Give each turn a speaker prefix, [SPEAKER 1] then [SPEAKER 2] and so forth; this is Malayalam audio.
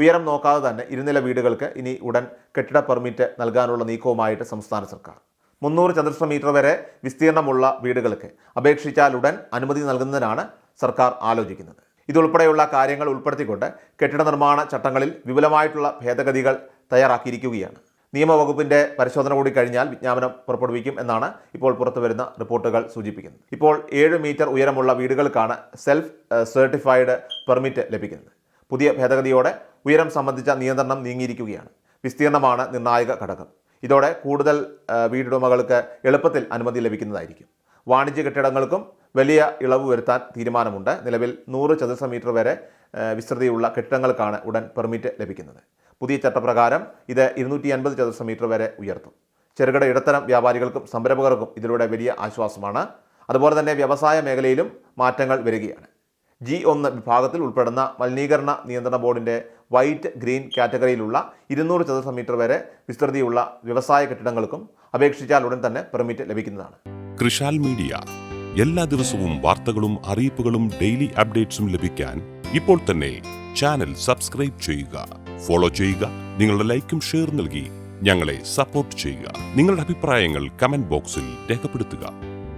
[SPEAKER 1] ഉയരം നോക്കാതെ തന്നെ ഇരുനില വീടുകൾക്ക് ഇനി ഉടൻ കെട്ടിട പെർമിറ്റ് നൽകാനുള്ള നീക്കവുമായിട്ട് സംസ്ഥാന സർക്കാർ. മുന്നൂറ് ചതുരശ്ര മീറ്റർ വരെ വിസ്തീർണമുള്ള വീടുകൾക്ക് അപേക്ഷിച്ചാൽ ഉടൻ അനുമതി നൽകുന്നതിനാണ് സർക്കാർ ആലോചിക്കുന്നത്. ഇതുൾപ്പെടെയുള്ള കാര്യങ്ങൾ ഉൾപ്പെടുത്തിക്കൊണ്ട് കെട്ടിട നിർമ്മാണ ചട്ടങ്ങളിൽ വിപുലമായിട്ടുള്ള ഭേദഗതികൾ തയ്യാറാക്കിയിരിക്കുകയാണ്. നിയമവകുപ്പിന്റെ പരിശോധന കൂടി കഴിഞ്ഞാൽ വിജ്ഞാപനം പുറപ്പെടുവിക്കും എന്നാണ് ഇപ്പോൾ പുറത്തുവരുന്ന റിപ്പോർട്ടുകൾ സൂചിപ്പിക്കുന്നത്. ഇപ്പോൾ ഏഴ് മീറ്റർ ഉയരമുള്ള വീടുകൾക്കാണ് സെൽഫ് സർട്ടിഫൈഡ് പെർമിറ്റ് ലഭിക്കുന്നത്. പുതിയ ഭേദഗതിയോടെ ഉയരം സംബന്ധിച്ച നിയന്ത്രണം നീങ്ങിയിരിക്കുകയാണ്. വിസ്തീർണമാണ് നിർണായക ഘടകം. ഇതോടെ കൂടുതൽ വീടുടമകൾക്ക് എളുപ്പത്തിൽ അനുമതി ലഭിക്കുന്നതായിരിക്കും. വാണിജ്യ കെട്ടിടങ്ങൾക്കും വലിയ ഇളവ് വരുത്താൻ തീരുമാനമുണ്ട്. നിലവിൽ നൂറ് ചതുരശ്ര മീറ്റർ വരെ വിസ്തൃതിയുള്ള കെട്ടിടങ്ങൾക്കാണ് ഉടൻ പെർമിറ്റ് ലഭിക്കുന്നത്. പുതിയ ചട്ടപ്രകാരം ഇത് ഇരുന്നൂറ്റി അൻപത് ചതുരശ്ര മീറ്റർ വരെ ഉയർത്തും. ചെറുകിട ഇടത്തരം വ്യാപാരികൾക്കും സംരംഭകർക്കും ഇതിലൂടെ വലിയ ആശ്വാസമാണ്. അതുപോലെ തന്നെ വ്യവസായ മേഖലയിലും മാറ്റങ്ങൾ വരികയാണ്. ജി ഒന്ന് വിഭാഗത്തിൽ ഉൾപ്പെടുന്ന മലിനീകരണ നിയന്ത്രണ ബോർഡിന്റെ വൈറ്റ് ഗ്രീൻ കാറ്റഗറിയിലുള്ള ഇരുന്നൂറ് ചതുരശ്ര മീറ്റർ വരെ വിസ്തൃതിയുള്ള വ്യവസായ കെട്ടിടങ്ങൾക്കും അപേക്ഷിച്ചാൽ ഉടൻ തന്നെ പെർമിറ്റ് ലഭിക്കുന്നതാണ്.
[SPEAKER 2] കൃഷാൽ മീഡിയ. എല്ലാ ദിവസവും വാർത്തകളും അറിയിപ്പുകളും ഡെയിലി അപ്ഡേറ്റ്സും ലഭിക്കാൻ ഇപ്പോൾ തന്നെ ചാനൽ സബ്സ്ക്രൈബ് ചെയ്യുക. ഫോളോ ചെയ്യുക. നിങ്ങളുടെ ലൈക്കും ഷെയർ നൽകി ഞങ്ങളെ സപ്പോർട്ട് ചെയ്യുക. നിങ്ങളുടെ അഭിപ്രായങ്ങൾ കമന്റ് ബോക്സിൽ രേഖപ്പെടുത്തുക.